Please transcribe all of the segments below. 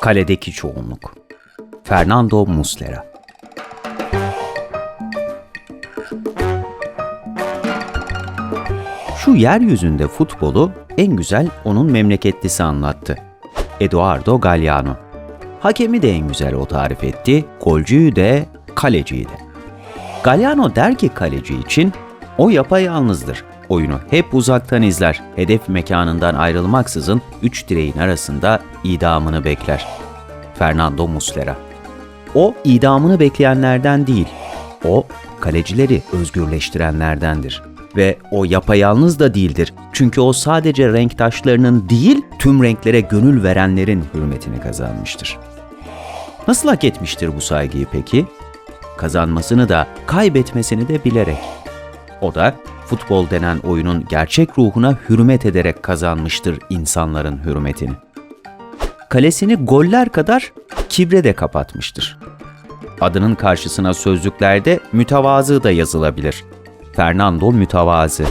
Kaledeki çoğunluk. Fernando Muslera. Şu yeryüzünde futbolu en güzel onun memleketlisi anlattı. Eduardo Galliano. Hakemi de en güzel o tarif etti, golcüyü de, kaleciyi de. Galliano der ki kaleci için, o yapayalnızdır. Oyunu hep uzaktan izler, hedef mekanından ayrılmaksızın üç direğin arasında idamını bekler. Fernando Muslera. O idamını bekleyenlerden değil, o kalecileri özgürleştirenlerdendir. Ve o yapayalnız da değildir. Çünkü o sadece renktaşlarının değil, tüm renklere gönül verenlerin hürmetini kazanmıştır. Nasıl hak etmiştir bu saygıyı peki? Kazanmasını da, kaybetmesini de bilerek. O da futbol denen oyunun gerçek ruhuna hürmet ederek kazanmıştır insanların hürmetini. Kalesini goller kadar kibre de kapatmıştır. Adının karşısına sözlüklerde mütevazı da yazılabilir. Fernando Mütevazı.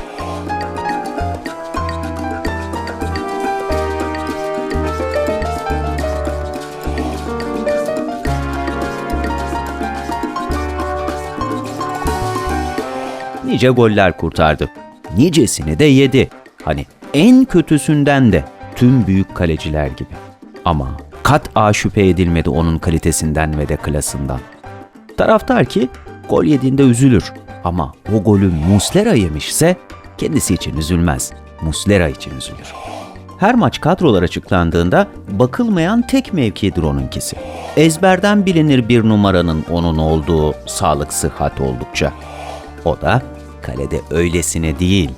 Nice goller kurtardı. Nicesini de yedi. Hani en kötüsünden de tüm büyük kaleciler gibi. Ama kat a şüphe edilmedi onun kalitesinden ve de klasından. Taraftar ki gol yediğinde üzülür ama o golü Muslera yemişse kendisi için üzülmez. Muslera için üzülür. Her maç kadrolar açıklandığında bakılmayan tek mevkidir onunkisi. Ezberden bilinir bir numaranın onun olduğu sağlık sıhhat oldukça. O da kalede öylesine değil,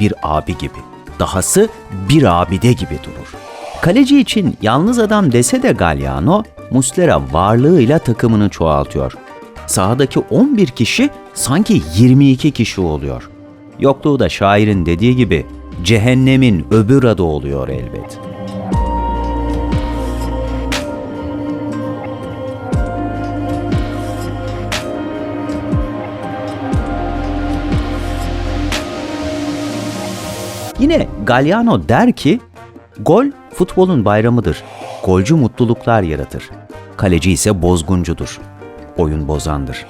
bir abi gibi. Dahası bir abide gibi durur. Kaleci için yalnız adam dese de Galliano, Muslera varlığıyla takımını çoğaltıyor. Sahadaki 11 kişi sanki 22 kişi oluyor. Yokluğu da şairin dediği gibi cehennemin öbür adı oluyor elbet. Yine Galliano der ki, gol futbolun bayramıdır. Golcü mutluluklar yaratır. Kaleci ise bozguncudur. Oyun bozandır.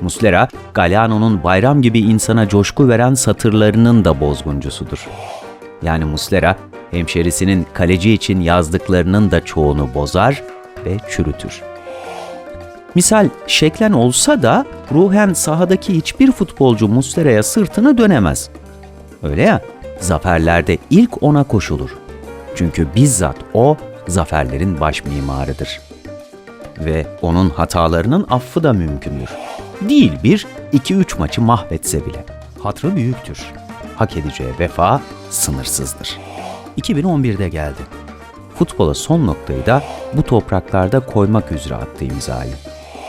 Muslera, Galliano'nun bayram gibi insana coşku veren satırlarının da bozguncusudur. Yani Muslera, hemşerisinin kaleci için yazdıklarının da çoğunu bozar ve çürütür. Misal şeklen olsa da ruhen sahadaki hiçbir futbolcu Muslera'ya sırtını dönemez. Öyle ya, zaferlerde ilk ona koşulur. Çünkü bizzat o zaferlerin baş mimarıdır. Ve onun hatalarının affı da mümkündür. Değil bir, iki üç maçı mahvetse bile. Hatrı büyüktür. Hak edeceği vefa sınırsızdır. 2011'de geldi. Futbola son noktayı da bu topraklarda koymak üzere attı imzayı.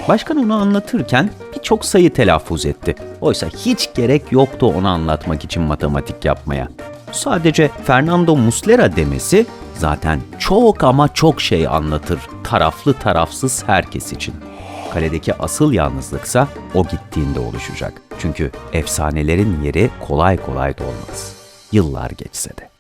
Başkan onu anlatırken birçok sayı telaffuz etti. Oysa hiç gerek yoktu onu anlatmak için matematik yapmaya. Sadece Fernando Muslera demesi zaten çok ama çok şey anlatır taraflı tarafsız herkes için. Kaledeki asıl yalnızlıksa o gittiğinde oluşacak. Çünkü efsanelerin yeri kolay kolay dolmaz. Yıllar geçse de.